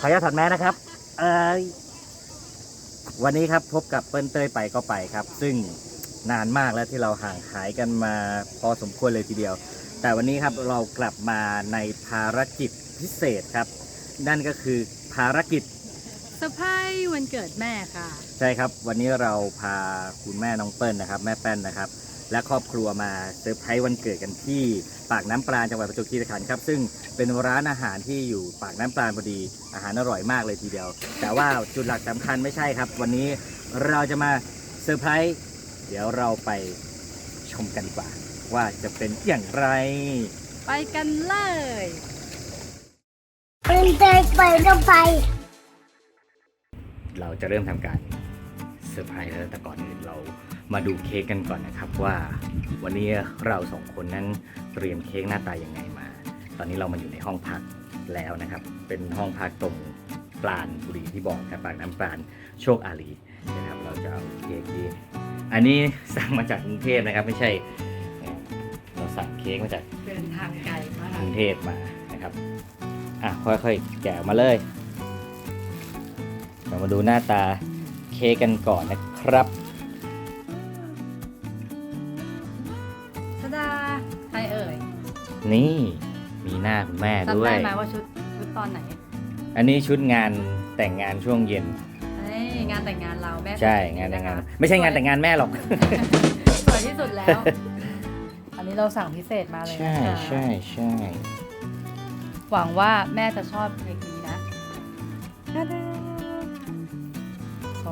ขออนุญาตถอดแมสนะครับเอยวันนี้ครับพบกับเปิ้ลเต้ยไปก็ไปครับ ซึ่งนานมากแล้วที่เราห่างหายกันมาพอสมควรเลยทีเดียว แต่วันนี้ครับเรากลับมาในภารกิจพิเศษครับ นั่นก็คือภารกิจเซอร์ไพรส์วันเกิดแม่ค่ะ ใช่ครับ วันนี้เราพาคุณแม่น้องเปิ้ลนะครับ แม่แป้นนะครับ และครอบครัวมาเซอร์ไพรส์วันเกิดกันที่ปากน้ำปราณจังหวัดประจวบคีรีขันธ์ครับซึ่งเป็นร้านอาหารที่อยู่ปากน้ำปราณพอดี อาหารอร่อยมากเลยทีเดียว แต่ว่าจุดหลักสำคัญไม่ใช่ครับ วันนี้เราจะมาเซอร์ไพรส์เดี๋ยวเราไปชมกันดีกว่า ว่าจะเป็นอย่างไร ไปกันเลยเป็นเด็กไปก็ไป เราจะเริ่มทำการเซอร์ไพรส์แล้วแต่ก่อนอื่นเรา มาดูเค้กกันก่อนนะครับว่า วันนี้เราสองคนนั้นเตรียมเค้กหน้าตายังไงมา ตอนนี้เรามาอยู่ในห้องพักแล้วนะครับ เป็นห้องพักตรงปราณบุรีที่บอกครับปากน้ำปราณโชคอารีนะครับ เราจะเอาเค้กที่อันนี้สั่งมาจากกรุงเทพนะครับ ไม่ใช่เราสั่งเค้กมาจากเดินทางไกลมากกรุงเทพมานะครับอะค่อยๆแกะมาเลยเรามาดูหน้าตาเค้กกันก่อนนะครับ ดาใครเอ่ยนี่มีหน้าคุณแม่ด้จำวได้ยไหมว่าชุดชุดตอนไหนอันนี้ชุดงานแต่งงานช่วงเย็น เอ้ยงานแต่งงานเราแม่ใช่งานแต่งงาน ไม่ใช่งานแต่งงานแม่หรอก สวยที่สุดแล้ว อันนี้เราสั่งพิเศษมาเลยใช่นะคะใช่ใช่หวังว่าแม่จะชอบเค้กนี้นะ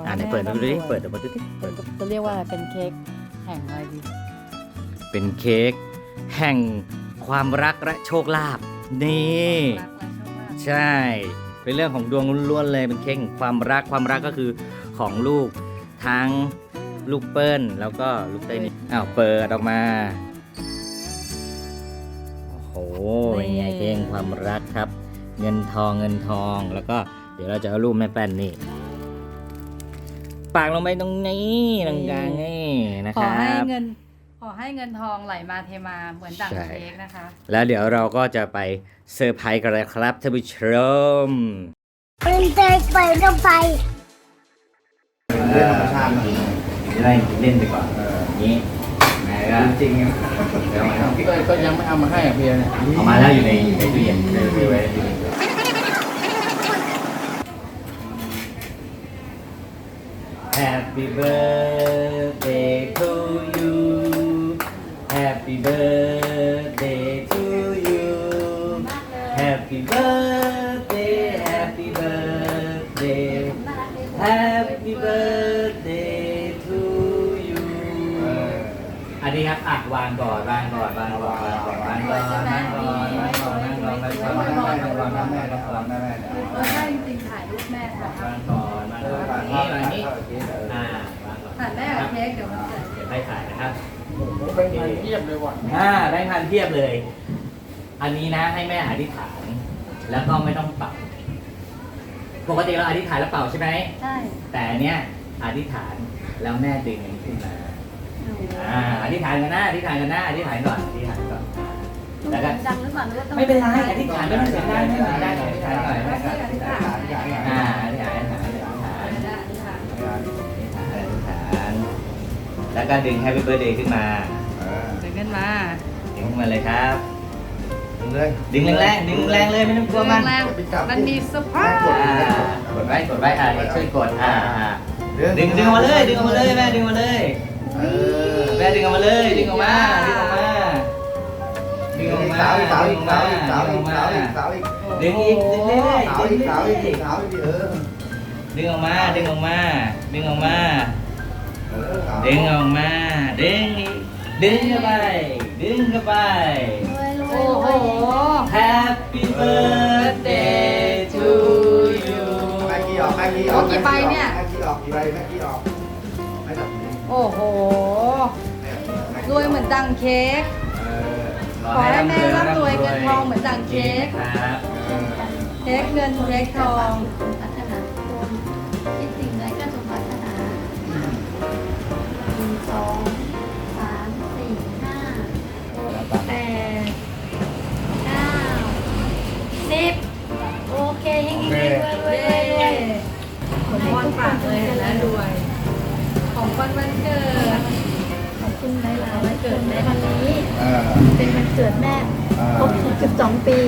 อ่าไหนเปิดดูดิเปิดดูมาดูดิเปิดจะเรียกว่าอะไรเป็นเค้กแห่งอะไรดี เป็นเค้กแห่งความรักและโชคลาภนี่ ใช่ เป็นเรื่องของดวงล้วนๆเลยเป็นเค้กแห่งความรักความรักก็คือของลูกทั้งลูกเปิ้ลแล้วก็ลูกเต้ยนี่อ้าวเปิดออกมา โอ้โหเป็นไงเค้กแห่งความรักครับ เงินทองเงินทองแล้วก็เดี๋ยวเราจะเอารูปแม่แป้นนี่ปากลงไปตรงนี้ตรงกลางนี่นะขคอรับ ให้เงิน ขอให้เงินทองไหลมาเทมาเหมือนดั่งใช่เค้กนะคะ แล้วเดี๋ยวเราก็จะไปเซอร์ไพรส์กันเลยครับท่านผู้ชมเป็นเด็กไปก็ไปเรื่องธรรมชาติมันจะได้เล่นไปก่อนอย่างนี้ไหนก็จริงๆเดี๋ยวเอาพี่ก็ก็ยังไม่เอามาให้อะพี่เนี่ยเอามาแล้วอยู่ในในตู้เย็นในตู้ไว้ในตู้เย็น Happy birthday to you Happy birthday to you Happy birthday Happy birthday Happy birthday to you อันนี้ครับอะวางก่อนวางก่อนวางก่อนวางก่อนวางก่อนวางก่อนวางก่อนวางก่อนวางก่อนวางก่อนวางก่อนวางก่อนวางก่อนวางก่อนเอดวางบอใช่จริงๆถ่ายรูปแม่ถ่ายวางก่อนวางก่อนวางนี้วางนี้อ่าวางก่อนถ่ายแม่กับเค้กเดี๋ยวมันเกิดเดี๋ยวให้ถ่ายนะครับเป็น พันเทียบเลยว่ะอ่าได้พันเทียบเลย อันนี้นะให้แม่อธิษฐาน แล้วก็ไม่ต้องเป่าปกติเราอธิษฐานแล้วเป่าใช่ไหมใช่แต่อันเนี้ยอธิษฐานแล้วแม่ดึงอันนี้ขึ้นมาอ่าอธิษฐานกันนะอธิษฐานกันนะอธิษฐานก่อนอธิษฐานก่อนแล้วก็ดังหรือเปล่าหรือว่าต้องไม่เป็นไรอธิษฐานไม่ต้องเสียงดังไม่ต้องเสียงดังอธิษฐานก่อนไม่ใช่อธิษฐานอ่าอธิษฐานอธิษฐานอธิษฐานอธิษฐานอธิษฐานอธิษฐานแล้วก็ดึง Happy Birthday ขึ้นมา มาเลยครับ เลยดึงแรงๆดึงแรงๆเลยไม่ต้องกลัวมันแรงๆมันมีเซอร์ไพรส์อ่ากดไว้กดไว้อ่าช่วยกดอ่าอ่าดึงดึงออกมาเลย ดึงออกมาเลยแม่ดึงออกมาเลยเออแม่ดึงออกมาเลยดึงออกมาดึงออกมาดึงออกมาสาวอีกสาวอีกสาวอีกสาวดึอีงกออกสาวอีมากสาวอีกดึงอีกดึงเรื่อยสาๆวดึอีงกสาวอีกเรื่อยสาวอีกเออๆดึงออกมาดึงออกมาดึงออกมาเออสาวดึงออกมาดึงอีก ดึงเข้าไป ดึงเข้าไป โอ้โห Happy birthday to you แม่กี้ออกแม่กี้ออกโอ้กี่ใบเนี่ย แม่กี้ออกกี่ใบแม่กี้ออกไม่แบบนี้โอ้โหรวยเหมือนดังเค้ก เออขอให้แม่ร่ำรวยเงินทองเหมือนดังเค้ก ครับเออเค้กเงินเค้กทอง พัฒนาคนคิดสิ่งใดก็ พรปากเลยแล้วรวย ของวันวันเกิด ขอบคุณหลายๆวันเกิดในวันนี้ อ่าเป็นวันเกิดแม่อ่าครบ12ปี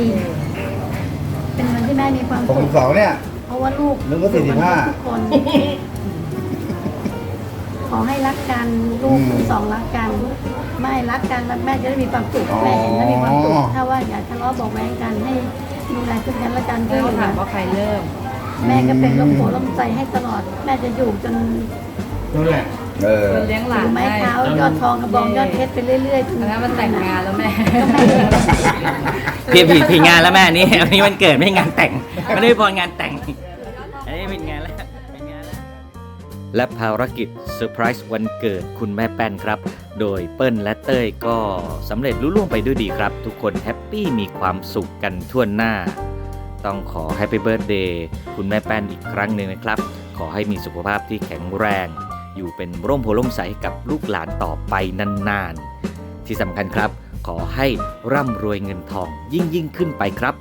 เป็นวันที่แม่มีความหกสุสิขบสองเนี่ย เพราะว่าลูกนึกว่า45ทุกคน ขอให้รักกันลูกอืมทั้งสองรักกัน ไม่รักกันแล้วแม่จะได้มีความสุขอ๋อ แม่เห็นแล้วมีความสุขถ้าว่าอย่าทะเลาะเบอกแว้งกันให้ดูแลซึ่งกันและกันแล้วด้วยถามว่าใครเริ่ม แม่ก็เป็นร่มโพล่มใจให้ตลอด แม่จะอยู่จนนั่นแหละ เออคนเลี้ยงหลานถือไม้ให้เท้ายอดทองกระบองยอดเพชรไปเรื่อยๆจนแล้วมันแต่งงานแล้วแม่ก็แม่พี่ผิดผิดงานแล้วแม่อันนี่อันนี้วันเกิดไม่ใช่งานแต่งไม่ได้พรงานแต่งอันนี้เป็นงานแล้วเป็นงานแล้ว และภารกิจเซอร์ไพรส์วันเกิดคุณแม่แป้นครับ โดยเปิ้ลและเต้ยก็สำเร็จลุล่วงไปด้วยดีครับ ทุกคนแฮปปี้มีความสุขกันทั่วหน้า ต้องขอแฮปปี้เบิร์ดเดย์คุณแม่แป้นอีกครั้งหนึ่งนะครับ ขอให้มีสุขภาพที่แข็งแรง อยู่เป็นร่มโพล่มใสกับลูกหลานต่อไปนานๆ ที่สำคัญครับ ขอให้ร่ำรวยเงินทองยิ่งยิ่งขึ้นไปครับ